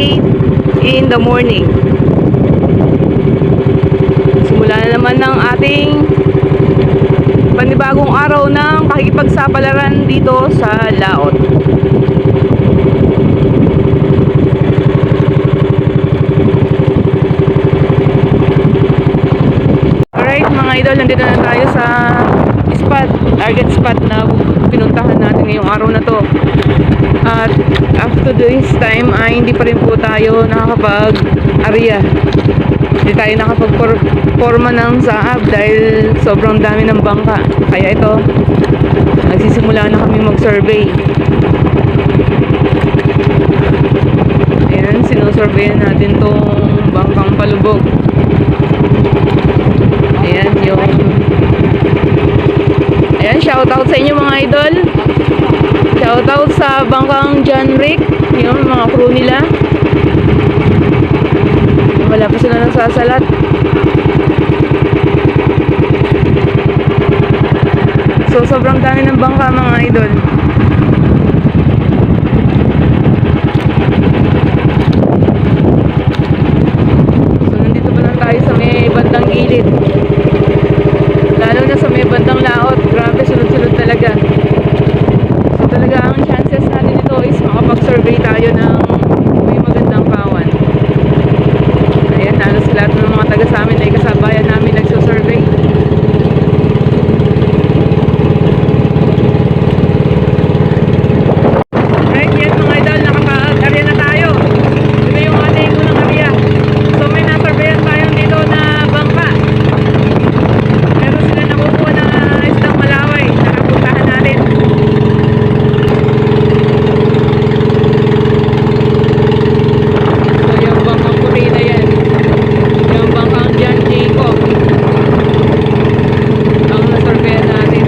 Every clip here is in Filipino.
7.28 in the morning. Simula na naman ng ating panibagong araw ng pakikipagsapalaran dito sa Laot. Alright mga idol, nandito na tayo sa spot, target spot na ngayong araw na to. At after this time ay hindi pa rin po tayo nakakapag-area. Hindi tayo nakapag-forma ng saab dahil sobrang dami ng bangka. Kaya ito, nagsisimula na kami mag-survey. Ayan, sinusurvey natin tong bangkang palubog. Ayan, yung... Ayan, shoutout sa inyo mga idol. Shoutout sa bangkang John Rick. Yung mga crew nila. Wala pa sila nasasalat. So, sobrang dami ng bangka mga idol. So, nandito pa lang tayo sa may bandang gilid. Lalo na sa may bandang laot. Grabe, sunod-sunod talaga. So, talaga ang chances natin ito is makapag-survey tayo ng may magandang kawan. Ayan, halos lahat ng mga taga sa amin ay kasabayan namin nagsusurvey. Right, yan mga idol, nakapag-area na tayo. Ito yung ating unang area. So may nasurveyan tayo dito na bangka. Meron sila nakukuha na isang malaway na napuntahan natin. So yung bangkang puti na yan. Yung bangkang John Jacob. Ang nasurveyan natin.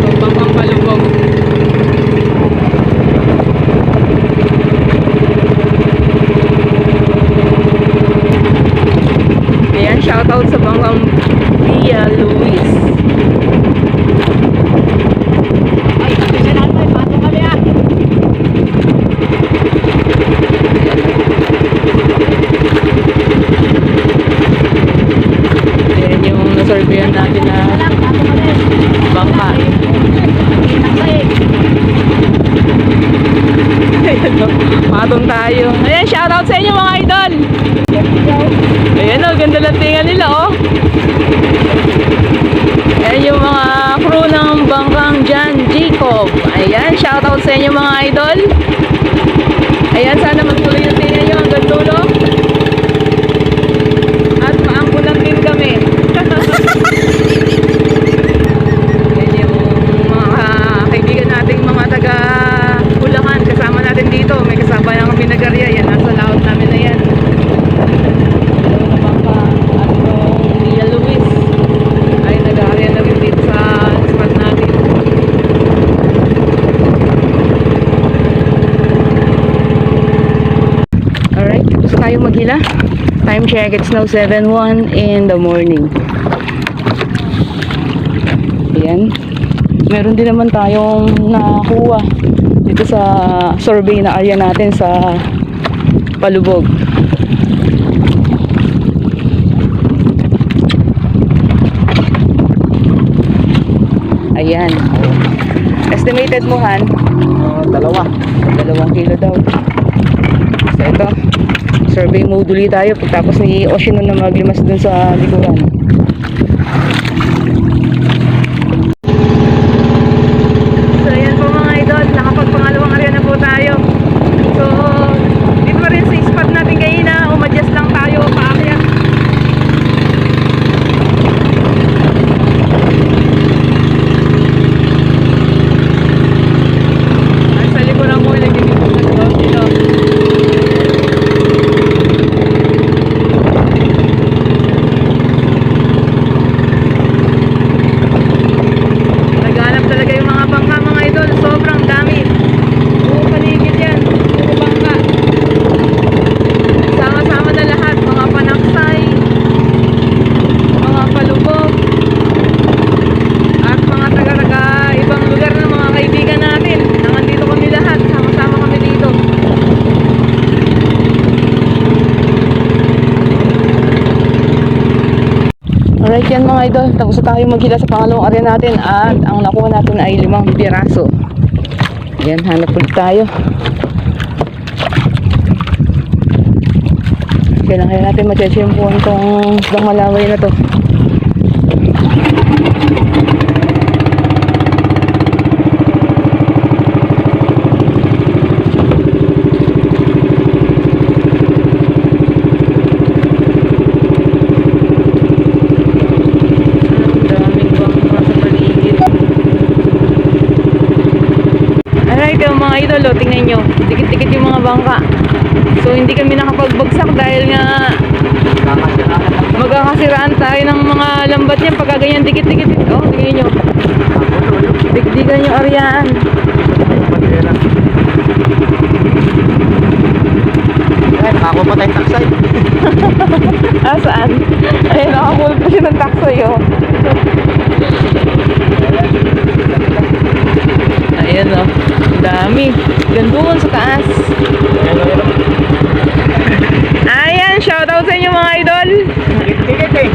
So bangkang palubog. Ayan, shoutout sa bangkang Via Luis. Ay, sabi si nanay, pato kami ah. Ayan yung nasurveyan natin na Alam, pato kami. bangka. Nakasay. Ayan o, patong tayo. Ayan, shoutout sa inyo mga idol. Ayan o, ganda lang tinga nila oh. Ayan yung mga crew ng bangkang John Jacob. Ayan, shoutout sa inyo mga idol. Ayan, sana magtuloy yung tinga nyo hanggang dulo. At maangkulan din kami. Ayan yung mga kaibigan nating mga taga Bulacan. Kasama natin dito. May kasama yung kami nag-area. Yan, nasa laot namin na yan. Yung bangka at yung Villa Luis ay nag-area na rin dito sa spot natin. Alright, maghila. Time check, it's now 7.01 in the morning. Ayan. Meron din naman tayong nakuha dito sa survey na area natin sa Palubog. Ayan. Estimated mo, Han? Ah, dalawa. Dalawang kilo daw. So ito, survey mode ulit tayo pagtapos ni Oshino na maglimas dun sa likuran. So ayan po mga idol, nakapagpangalawang area na po tayo. So, dito pa rin sa spot natin kanina, umadjust lang tayo paakyat. Ay, sa likuran ko, nagiging dito. Alright yan mga idol, tapos na tayo maghila sa pangalawang area natin at ang nakuha natin ay limang piraso. Yan, hanap ulit tayo. Kailan kaya natin matiyempuan tong isang malaway na to. Ang daming bangka sa paligid. Alright, yung mga idol, oh, tingnan nyo. Dikit-dikit yung mga bangka. So, hindi kami nakapagbagsak dahil nga magkakasiraan tayo ng mga lambat niya pagka ganyan dikit-dikit. Oh, tingnan nyo. Dikdikan yung aryaan. Ako pa tayong taksay. Ah, saan? Ayun, nakapulot pa siya ng taksoy, oh. Ayan, oh. Ang dami. Gandun sa taas. Ayan, shoutout sa inyo mga idol. Dikit eh.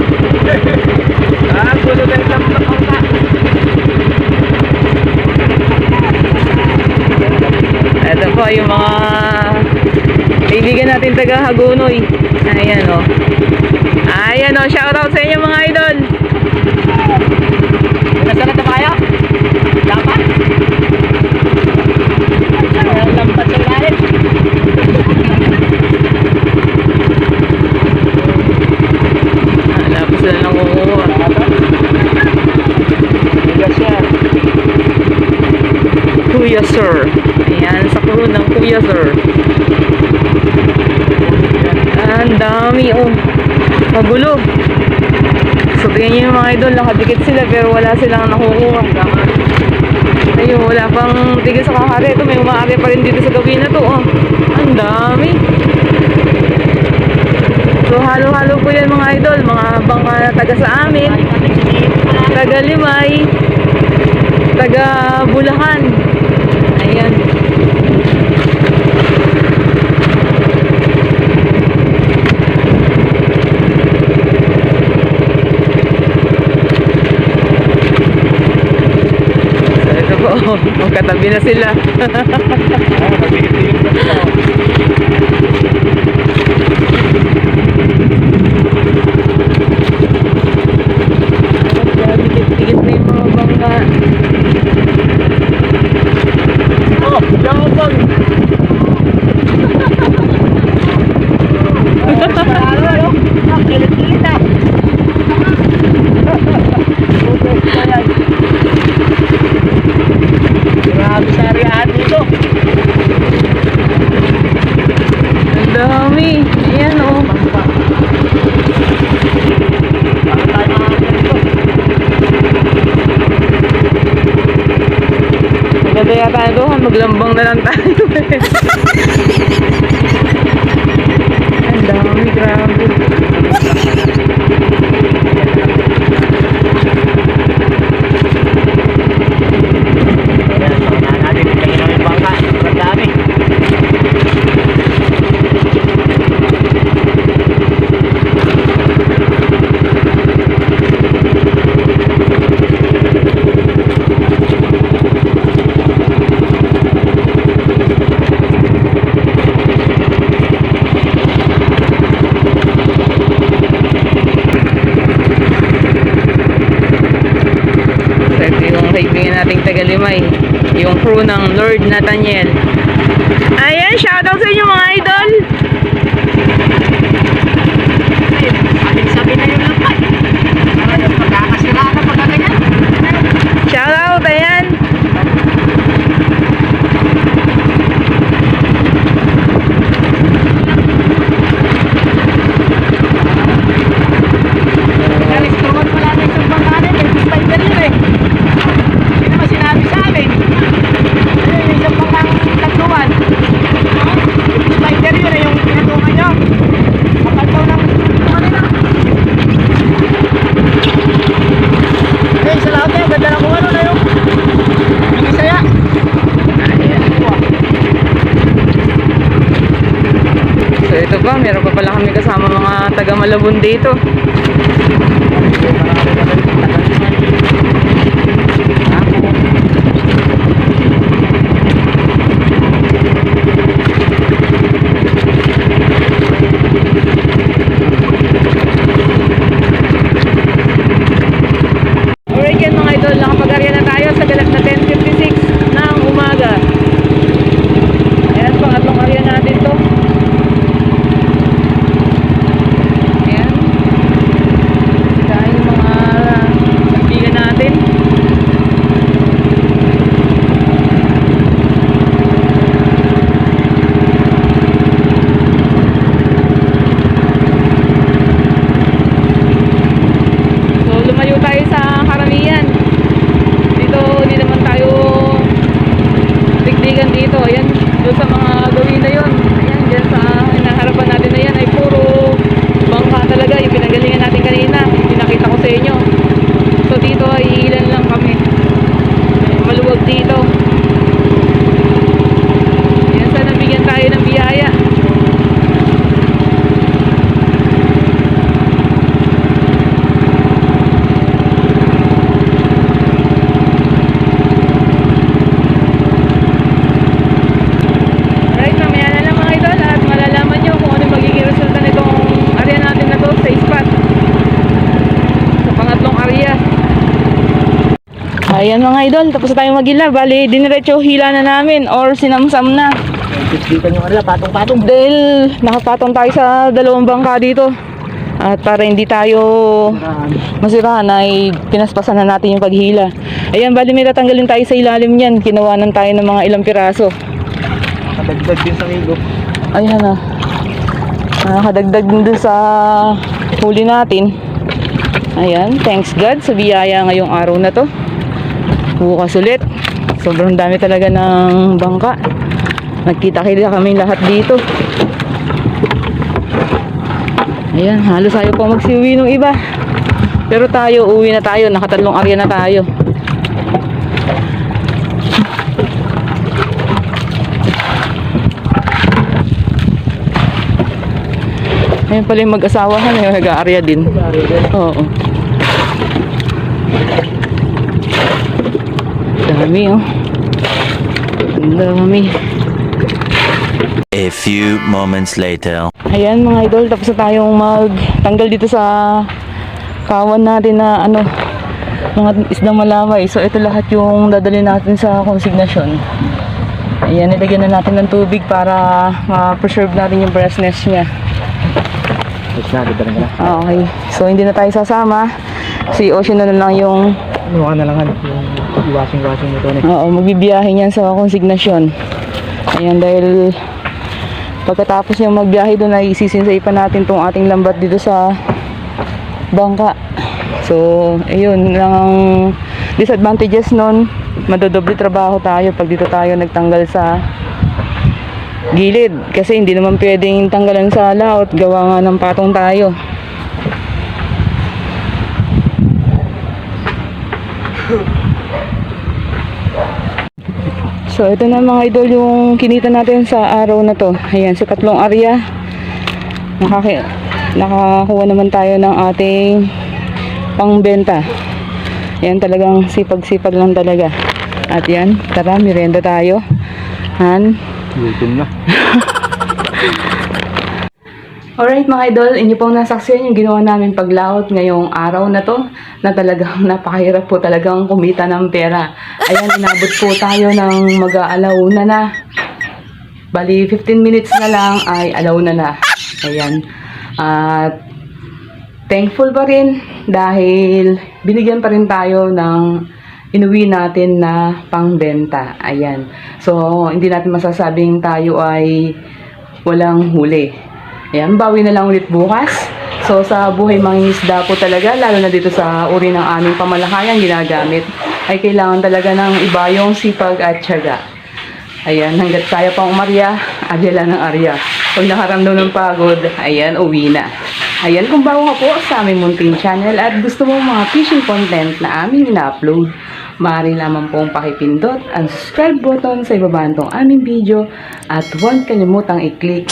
Ah, gulo na rin ang pangka. Ito po yung mga kaibigan natin taga Hagunoy. Ayan o. Ayan o, shoutout sa inyo mga idol. Nasaan na tayo? Dapat? Ang lampat sa ilalim. Wala pa sila nang kukuha. Bigas yan. Kuya Sir. Ayan, sa crew ng Kuya Sir. Ah, Ang dami oh. Magulo. So, tingnan nyo yung mga idol, nakadikit sila pero wala silang nakukuha. Ayun, wala pang tigil sa kakari. Ito, may umaari pa rin dito sa gabi na to. Oh. Ang dami. So, halo-halo po yan mga idol. Mga bangka na taga sa amin. Taga Limay. Taga Bulacan. Ayan. So, ito po. Magkatabi na sila. Dikit-dikit na yung mga bangka. Oh, jambon. Ano, ano? Ang kilit-kilit ah. Grabe sa arihan dito. Ang dami. Ayan oh. Bakit tayo mga ganito? Maganda yata ito. Maglambang na lang tayo. Ang dami. Grabe. Ayan, so na natin. Tingin namin bangka. Ang dami. So, ito yung kaibigan nating Tagalimay. Yung crew ng Lord Nathaniel. Ayan, shoutout sa inyo mga idol. Ating sabi na yung lampat. Ano, magkakasira na pagkaganyan. Shoutout, ayan. Naristrohan pala na isang bangka natin. May spider yun eh. Hindi naman sinabi sa amin. Ayun, yung isang bangkang tagluman. Spider yun eh, yung pinatungan nyo. Kapal daw ng ano na. Eh, sa lahat eh, ganda na kung ano na yung Binisaya. Ayan. So ito pa, meron pa pala kami kasama mga taga Malabon dito. Alright yan mga idol, nakapag-arya na tayo sa galat na 10.56 ng umaga. Ayan, pangatlong arya natin to. Ayan. Dahil yung mga kaibigan natin. So lumayo tayo sa karamihan. Dito hindi naman tayo digdigan dito. Ayan, doon sa mga gawin na yun. Ayan, dyan sa hinaharapan natin na yan ay puro bangka talaga. Yung pinanggalingan natin kanina, yung pinakita ko sa inyo. So dito ay ilan lang kami. Ayan, maluwag dito. Ayan, sana bigyan tayo ng biyaya. Right, mamaya na lang mga idol at malalaman nyo kung ano yung magiging resulta nitong area natin na to sa spot. Sa pangatlong area. Ayan mga idol, tapos na tayong magila. Bali, diniretso hila na namin or sinamsam na. Dito yung arya, patong-patong. Dahil nakapatong tayo sa dalawang bangka dito. At para hindi tayo masirahan ay pinaspasan na natin yung paghila. Ayan, bali may tatanggalin tayo sa ilalim niyan. Kinawanan tayo ng mga ilang piraso. Kadagdag din sa higop. Ayan na. Nakakadagdag din dun sa huli natin. Ayan, thanks God sa biyaya ngayong araw na to. Bukas ulit. Sobrang dami talaga ng bangka. Nagkita-kita kami lahat dito. Ayan, halos ayaw pa magsiuwi ng iba. Pero tayo, uwi na tayo. Nakatatlong area na tayo. Ayun pala yung mag-asawahan, yung nag-aarya din. Oo. Dami oh. Ang Dami. A few moments later. Ayan mga idol, tapos na tayong magtanggal dito sa kawan natin na ano, mga isdang malaway. So ito lahat yung dadali natin sa consignation. Ayan, nilagyan na natin ng tubig para ma-preserve natin yung freshness niya. Ah, Okay. So hindi na tayo sasama. Si Ocean na lang yung Ano na lang, yung washing-washing nito. eh. Oo, magbibiyahe niyan sa konsignasyon. Ayan, dahil pagkatapos niya magbiyahe doon ay isisinsay pa natin tong ating lambat dito sa bangka. So, ayun lang ang disadvantages nun. Madodoble trabaho tayo pag dito tayo nagtanggal sa gilid. Kasi hindi naman pwedeng tanggalan sa laot. Gawa nga ng patong tayo. So ito na mga idol yung kinita natin sa araw na to. Ayan, sa tatlong area. Nakaki nakakuha naman tayo ng ating pangbenta. Ayan talagang sipag-sipag lang talaga. At yan, tara, mirenda tayo. Han. Gutom na. Alright mga idol, inyo pong nasaksiyan yung ginawa namin paglaot ngayong araw na to na talagang napakahirap po talagang kumita ng pera. Ayan, inabot po tayo ng mag-aalaw na. Bali, 15 minutes na lang ay alaw na na. Ayan. At thankful pa rin dahil binigyan pa rin tayo ng inuwi natin na pangbenta. Ayan. So, hindi natin masasabing tayo ay walang huli. Ayan, bawi na lang ulit bukas. So, sa buhay mangingisda po talaga, lalo na dito sa uri ng aming pamalakayan ginagamit, ay kailangan talaga ng iba yung sipag at tiyaga. Ayan, hanggat kaya pang umarya, adyala ng arya. Pag nakaramdam ng pagod, ayan, uwi na. Ayan, kung bago ka po sa aming munting channel at gusto mo mga fishing content na aming ina-upload, maaari lamang pong pakipindot ang subscribe button sa ibaba nitong aming video at huwag kalimutang i-click